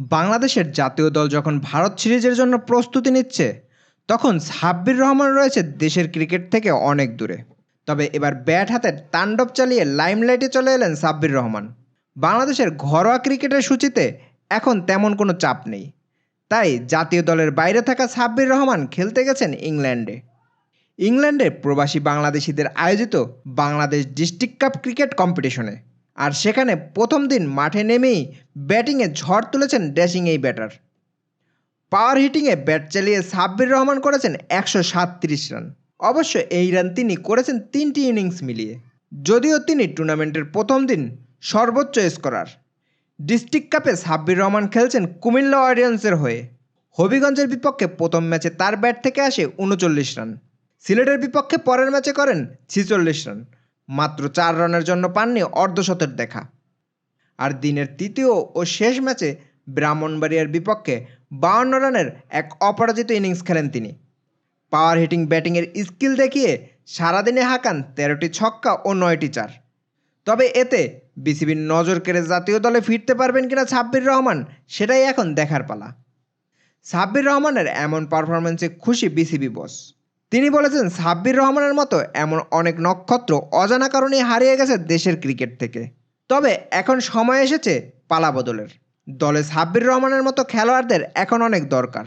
বাংলাদেশের জাতীয় দল যখন ভারত সিরিজের জন্য প্রস্তুতি নিচ্ছে, তখন সাব্বির রহমান রয়েছে দেশের ক্রিকেট থেকে অনেক দূরে। তবে এবার ব্যাট হাতে তাণ্ডব চালিয়ে লাইমলাইটে চলে এলেন সাব্বির রহমান। বাংলাদেশের ঘরোয়া ক্রিকেটের সূচিতে এখন তেমন কোনো চাপ নেই। তাই জাতীয় দলের বাইরে থাকা সাব্বির রহমান খেলতে গেছেন ইংল্যান্ডে। ইংল্যান্ডে প্রবাসী বাংলাদেশিদের আয়োজিত বাংলাদেশ ডিস্ট্রিক্ট কাপ ক্রিকেট কম্পিটিশনে। আর সেখানে প্রথম দিন মাঠে নেমেই ব্যাটিংয়ে ঝড় তুলেছেন ড্যাশিং এই ব্যাটার। পাওয়ার হিটিংয়ে ব্যাট চালিয়ে সাব্বির রহমান করেছেন একশো সাতত্রিশ রান। অবশ্য এই রান তিনি করেছেন তিনটি ইনিংস মিলিয়ে। যদিও তিনি টুর্নামেন্টের প্রথম দিন সর্বোচ্চ স্কোরার। ডিস্ট্রিক্ট কাপে সাব্বির রহমান খেলছেন কুমিল্লা অডিয়েন্সের হয়ে। হবিগঞ্জের বিপক্ষে প্রথম ম্যাচে তার ব্যাট থেকে আসে উনচল্লিশ রান। সিলেটের বিপক্ষে পরের ম্যাচে করেন ছিচল্লিশ রান। মাত্র চার রানের জন্য পাননি অর্ধশতের দেখা। আর দিনের তৃতীয় ও শেষ ম্যাচে ব্রাহ্মণবাড়িয়ার বিপক্ষে বাউন্ন রানের এক অপরাজিত ইনিংস খেলেন তিনি। পাওয়ার হিটিং ব্যাটিংয়ের স্কিল দেখিয়ে সারাদিনে হাঁকান তেরোটি ছক্কা ও নয়টি চার। তবে এতে বিসিবির নজর কেড়ে জাতীয় দলে ফিরতে পারবেন কিনা সাব্বির রহমান, সেটাই এখন দেখার পালা। সাব্বির রহমানের এমন পারফরমেন্সে খুশি বিসিবি বস তিনি বলেছেন, সাব্বির রহমানের মতো এমন অনেক নক্ষত্র অজানা কারণেই হারিয়ে গেছে দেশের ক্রিকেট থেকে। তবে এখন সময় এসেছে পালা বদলের। দলে সাব্বির রহমানের মতো খেলোয়াড়দের এখন অনেক দরকার।